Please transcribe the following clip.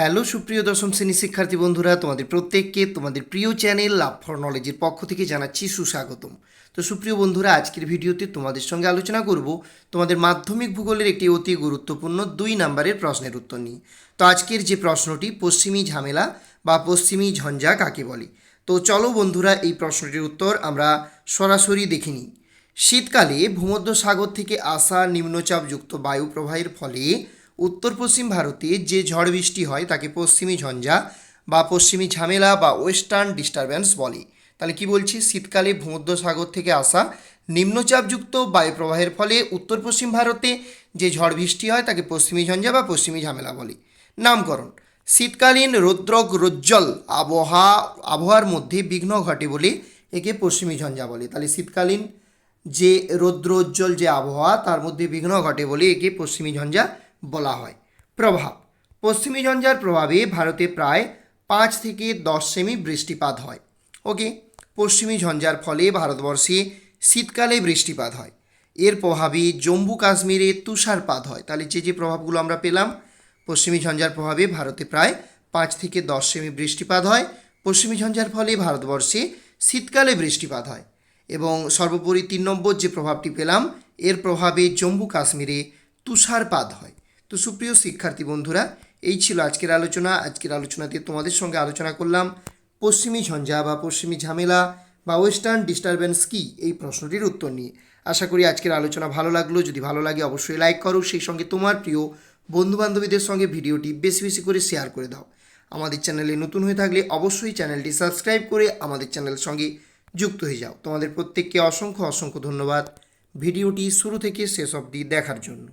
Hello সুপ্রিয় দশম শ্রেণি শিক্ষার্থী বন্ধুরা, তোমাদের প্রত্যেককে তোমাদের প্রিয় চ্যানেল লাভ ফর নলেজের পক্ষ থেকে জানাচ্ছি সুস্বাগতম। তো সুপ্রিয় বন্ধুরা, আজকের ভিডিওতে তোমাদের সঙ্গে আলোচনা করব তোমাদের মাধ্যমিক ভূগোলের একটি অতি গুরুত্বপূর্ণ দুই নাম্বারের প্রশ্নের উত্তর নিয়ে। তো আজকের যে প্রশ্নটি, পশ্চিমী ঝামেলা বা পশ্চিমী ঝঞ্ঝা কাকে বলে? তো চলো বন্ধুরা, এই প্রশ্নটির উত্তর আমরা সরাসরি দেখে নিই। শীতকালে ভূমধ্য সাগর থেকে আসা নিম্নচাপযুক্ত বায়ু প্রবাহের ফলে উত্তর পশ্চিম ভারতে যে ঝড় বৃষ্টি হয় তাকে পশ্চিমী ঝঞ্ঝা বা পশ্চিমী ঝামেলা বা ওয়েস্টার্ন ডিস্টারবেন্স বলে। তাহলে কি বলছি? শীতকালে ভূমধ্য সাগর থেকে আসা নিম্নচাপযুক্ত বায়ু প্রবাহের ফলে উত্তর পশ্চিম ভারতে যে ঝড় বৃষ্টি হয় তাকে পশ্চিমী ঝঞ্ঝা বা পশ্চিমী ঝামেলা বলে। নামকরণ। শীতকালীন রৌদ্রক রোজ্জ্বল আবহাওয়া আবহাওয়ার মধ্যে বিঘ্ন ঘটে বলে একে পশ্চিমী ঝঞ্ঝা বলে। তাহলে শীতকালীন যে রৌদ্রোজ্জ্বল যে আবহাওয়া তার মধ্যে বিঘ্ন ঘটে বলে একে পশ্চিমী ঝঞ্ঝা বলা হয়। প্রভাব। পশ্চিমী ঝঞ্ঝার প্রভাবে ভারতে প্রায় পাঁচ থেকে দশ সেমি বৃষ্টিপাত হয়। ওকে? পশ্চিমী ঝঞ্ঝার ফলে ভারতবর্ষে শীতকালে বৃষ্টিপাত হয়। এর প্রভাবে জম্মু কাশ্মীরে তুষারপাত হয়। তাহলে যে যে প্রভাবগুলো আমরা পেলাম, পশ্চিমী ঝঞ্ঝার প্রভাবে ভারতে প্রায় পাঁচ থেকে দশ সেমি বৃষ্টিপাত হয়। পশ্চিমী ঝঞ্ঝার ফলে ভারতবর্ষে শীতকালে বৃষ্টিপাত হয়। এবং সর্বোপরি তিন নম্বর যে প্রভাবটি পেলাম, এর প্রভাবে জম্মু কাশ্মীরে তুষারপাত হয়। তো সুপ্রিয় শিক্ষার্থী বন্ধুরা, এই ছিল আজকের আলোচনা। আজকের আলোচনাতে তোমাদের সঙ্গে আলোচনা করলাম পশ্চিমী ঝঞ্ঝা বা পশ্চিমী ঝামেলা বা ওয়েস্টার্ন ডিস্টারবেন্স কী, এই প্রশ্নটির উত্তর নিয়ে। আশা করি আজকের আলোচনা ভালো লাগল। যদি ভালো লাগে অবশ্যই লাইক করো। সেই সঙ্গে তোমার প্রিয় বন্ধুবান্ধবীদের সঙ্গে ভিডিওটি বেশি বেশি করে শেয়ার করে দাও। আমাদের চ্যানেলে নতুন হয়ে থাকলে অবশ্যই চ্যানেলটি সাবস্ক্রাইব করে আমাদের চ্যানেলের সঙ্গে যুক্ত হয়ে যাও। তোমাদের প্রত্যেককে অসংখ্য অসংখ্য ধন্যবাদ। ভিডিওটি শুরু থেকে শেষ অবধি দেখার জন্য।